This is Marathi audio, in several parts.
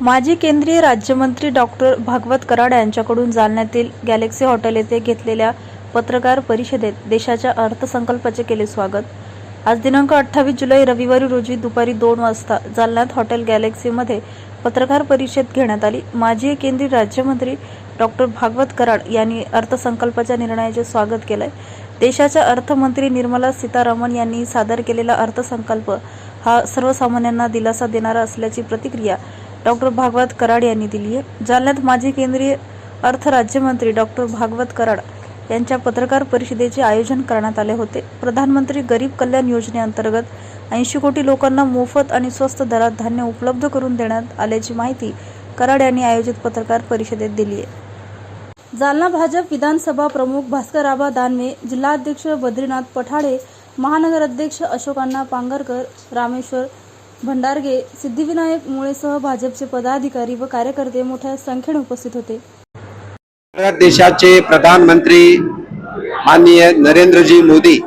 माजी केंद्रीय राज्यमंत्री डॉक्टर भागवत कराड यांच्याकडून जालन्यातील गॅलेक्सी हॉटेल येथे घेतलेल्या पत्रकार परिषदेत देशाच्या अर्थसंकल्पाचे केले स्वागत. आज दिनांक अठ्ठावीस जुलै रविवारी रोजी दुपारी दोन वाजता जालन्यात हॉटेल गॅलेक्सीमध्ये पत्रकार परिषद घेण्यात आली. माजी केंद्रीय राज्यमंत्री डॉक्टर भागवत कराड यांनी अर्थसंकल्पाच्या निर्णयाचे स्वागत केलंय. देशाच्या अर्थमंत्री निर्मला सीतारामन यांनी सादर केलेला अर्थसंकल्प हा सर्वसामान्यांना दिलासा देणारा असल्याची प्रतिक्रिया डॉक्टर भागवत कराड यांनी दिली आहे. जालन्यात माजी केंद्रीय अर्थ राज्यमंत्री डॉक्टर भागवत कराड यांच्या पत्रकार परिषदेचे आयोजन करण्यात आले होते. प्रधानमंत्री गरीब कल्याण योजनेअंतर्गत ऐंशी कोटी लोकांना मोफत आणि स्वस्त दरात धान्य उपलब्ध करून देण्यात आल्याची माहिती कराड यांनी आयोजित पत्रकार परिषदेत दिली आहे. जालना भाजप विधानसभा प्रमुख भास्करआबा दानवे जिल्हाध्यक्ष बद्रीनाथ पठाडे महानगर अध्यक्ष अशोकांना पांगरकर रामेश्वर भंडारगे सिद्धिविनायक मुळेसह भाजपचे पदाधिकारी व कार्यकर्ते मोठ्या संख्येने उपस्थित होते. भारत देशाचे प्रधानमंत्री माननीय नरेंद्रजी मोदी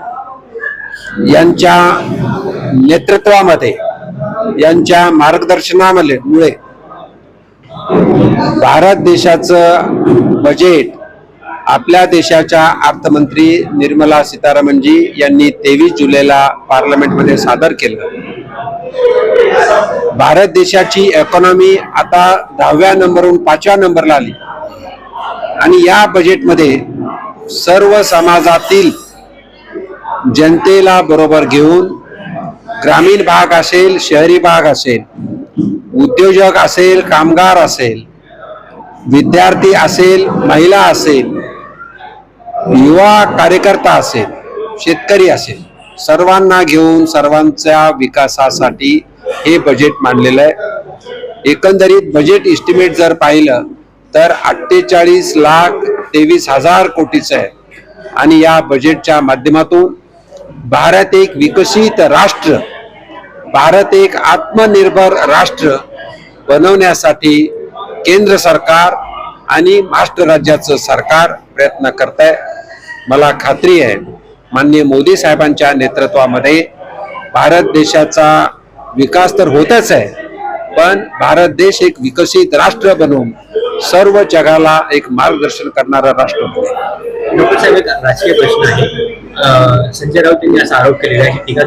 यांच्या नेतृत्वामध्ये यांच्या मार्गदर्शनामुळे मुळे भारत देशाचं बजेट आपल्या देशाच्या अर्थमंत्री निर्मला सीतारामनजी यांनी तेवीस जुलैला पार्लमेंटमध्ये सादर केलं. भारत देशाची इकॉनॉमी आता दहाव्या नंबरहून पाचव्या नंबरला आली. आणि या बजेटमध्ये सर्व समाजातील जनतेला बरोबर घेऊन ग्रामीण भाग असेल शहरी भाग असेल उद्योजक असेल कामगार असेल विद्यार्थी असेल महिला असेल युवा कार्यकर्ता असेल शेतकरी असेल. सर्वांना घेऊन सर्वांच्या विकासासाठी हे बजेट मांडलेलं आहे. एकंदरीत बजेट इस्टिमेट जर पाहिलं तर अठ्ठेचाळीस लाख तेवीस हजार कोटीचं आहे. आणि या बजेटच्या माध्यमातून भारत एक विकसित राष्ट्र भारत एक आत्मनिर्भर राष्ट्र बनवण्यासाठी केंद्र सरकार आणि महाराष्ट्र राज्याचं सरकार प्रयत्न करत आहे मला खात्री आहे माननीय मोदी साहेबांच्या नेतृत्वामध्ये भारत देशाचा विकास तर होतच आहे पण भारत देश एक विकसित राष्ट्र बनवून सर्व जगाला एक मार्गदर्शन करणारा राष्ट्र बनवून डॉक्टर साहेब एक राजकीय प्रश्न आहे. संजय राऊत यांनी असा आरोप केलेला आहे की टीका